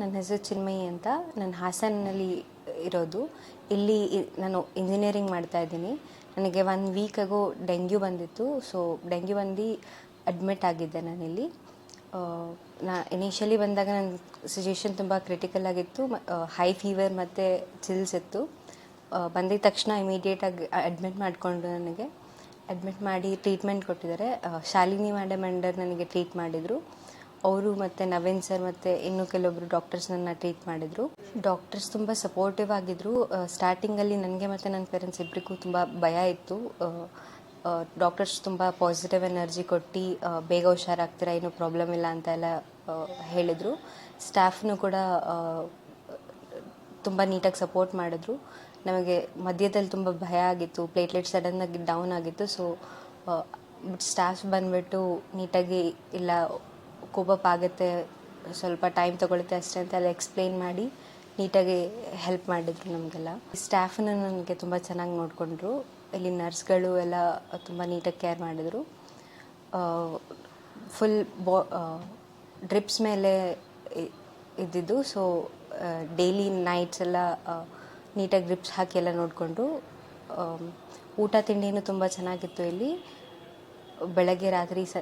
ನನ್ನ ಹೆಸರು ಚಿನ್ಮಯಿ ಅಂತ. ನಾನು ಹಾಸನಲ್ಲಿ ಇರೋದು. ಇಲ್ಲಿ ನಾನು ಇಂಜಿನಿಯರಿಂಗ್ ಮಾಡ್ತಾ ಇದ್ದೀನಿ. ನನಗೆ ಒನ್ ವೀಕ್ ಆಗೋ ಡೆಂಗ್ಯೂ ಬಂದಿತ್ತು. ಸೊ ಡೆಂಗ್ಯೂ ಬಂದು ಅಡ್ಮಿಟ್ ಆಗಿದ್ದೆ ನಾನಿಲ್ಲಿ. ನಾ ಇನಿಷಿಯಲಿ ಬಂದಾಗ ನನ್ನ ಸಿಚುಯೇಷನ್ ತುಂಬ ಕ್ರಿಟಿಕಲ್ ಆಗಿತ್ತು. ಹೈ ಫೀವರ್ ಮತ್ತು ಚಿಲ್ಸ್ ಇತ್ತು. ಬಂದಿದ ತಕ್ಷಣ ಇಮಿಡಿಯೇಟಾಗಿ ಅಡ್ಮಿಟ್ ಮಾಡಿಕೊಂಡು ನನಗೆ. ಅಡ್ಮಿಟ್ ಮಾಡಿ ಟ್ರೀಟ್ಮೆಂಟ್ ಕೊಟ್ಟಿದ್ದಾರೆ. ಶಾಲಿನಿ ಮ್ಯಾಡಮ್ ಅಂಡರ್ ನನಗೆ ಟ್ರೀಟ್ ಮಾಡಿದರು. ಅವರು ಮತ್ತು ನವೀನ್ ಸರ್ ಮತ್ತು ಇನ್ನೂ ಕೆಲವೊಬ್ಬರು ಡಾಕ್ಟರ್ಸ್ ನನ್ನ ಟ್ರೀಟ್ ಮಾಡಿದರು. ಡಾಕ್ಟರ್ಸ್ ತುಂಬ ಸಪೋರ್ಟಿವ್ ಆಗಿದ್ದರು ಸ್ಟಾರ್ಟಿಂಗಲ್ಲಿ ನನಗೆ ಮತ್ತು ನನ್ನ ಪೇರೆಂಟ್ಸ್ ಇಬ್ಬರಿಗೂ ತುಂಬ ಭಯ ಇತ್ತು. ಡಾಕ್ಟರ್ಸ್ ತುಂಬ ಪಾಸಿಟಿವ್ ಎನರ್ಜಿ ಕೊಟ್ಟು ಬೇಗ ಹುಷಾರಾಗ್ತೀರಾ ಏನೂ ಪ್ರಾಬ್ಲಮ್ ಇಲ್ಲ ಅಂತ ಎಲ್ಲ ಹೇಳಿದರು. ಸ್ಟಾಫ್ನು ಕೂಡ ತುಂಬ ನೀಟಾಗಿ ಸಪೋರ್ಟ್ ಮಾಡಿದ್ರು. ನಮಗೆ ಮಧ್ಯದಲ್ಲಿ ತುಂಬ ಭಯ ಆಗಿತ್ತು. ಪ್ಲೇಟ್ಲೆಟ್ ಸಡನ್ನಾಗಿ ಡೌನ್ ಆಗಿತ್ತು. ಸೊ ಸ್ಟಾಫ್ ಬಂದುಬಿಟ್ಟು ನೀಟಾಗಿ ಇಲ್ಲ ಕೋಪಪ್ ಆಗುತ್ತೆ ಸ್ವಲ್ಪ ಟೈಮ್ ತಗೊಳುತ್ತೆ ಅಷ್ಟೇ ಅಂತ ಎಲ್ಲ ಎಕ್ಸ್ಪ್ಲೈನ್ ಮಾಡಿ ನೀಟಾಗಿ ಹೆಲ್ಪ್ ಮಾಡಿದ್ರು ನಮಗೆಲ್ಲ. ಸ್ಟಾಫನ್ನು ನನಗೆ ತುಂಬ ಚೆನ್ನಾಗಿ ನೋಡಿಕೊಂಡ್ರು. ಇಲ್ಲಿ ನರ್ಸ್ಗಳು ಎಲ್ಲ ತುಂಬ ನೀಟಾಗಿ ಕೇರ್ ಮಾಡಿದರು. ಫುಲ್ ಬಾ ಡ್ರಿಪ್ಸ್ ಮೇಲೆ ಇದ್ದಿದ್ದು. ಸೊ ಡೈಲಿ ನೈಟ್ಸ್ ಎಲ್ಲ ನೀಟಾಗಿ ಡ್ರಿಪ್ಸ್ ಹಾಕಿ ಎಲ್ಲ ನೋಡಿಕೊಂಡು ಊಟ ತಿಂಡಿನೂ ತುಂಬ ಚೆನ್ನಾಗಿತ್ತು ಇಲ್ಲಿ. ಬೆಳಗ್ಗೆ ರಾತ್ರಿ ಸ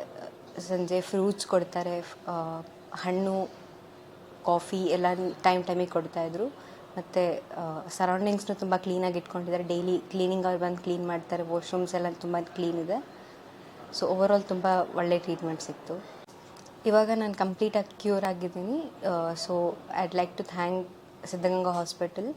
ಸಂಜೆ ಫ್ರೂಟ್ಸ್ ಕೊಡ್ತಾರೆ ಹಣ್ಣು ಕಾಫಿ ಎಲ್ಲ ಟೈಮ್ ಟೈಮಿಗೆ ಕೊಡ್ತಾಯಿದ್ರು ಮತ್ತು ಸರೌಂಡಿಂಗ್ಸ್ನು ತುಂಬ ಕ್ಲೀನಾಗಿ ಇಟ್ಕೊಂಡಿದ್ದಾರೆ. ಡೈಲಿ ಕ್ಲೀನಿಂಗ್ ಅವ್ರು ಬಂದು ಕ್ಲೀನ್ ಮಾಡ್ತಾರೆ. ವಾಶ್ರೂಮ್ಸ್ ಎಲ್ಲ ತುಂಬ ಕ್ಲೀನ್ ಇದೆ. ಸೊ ಓವರಾಲ್ ತುಂಬ ಒಳ್ಳೆ ಟ್ರೀಟ್ಮೆಂಟ್ ಸಿಕ್ತು. ಇವಾಗ ನಾನು ಕಂಪ್ಲೀಟಾಗಿ ಕ್ಯೂರ್ ಆಗಿದ್ದೀನಿ. So I'd like to thank Siddaganga hospital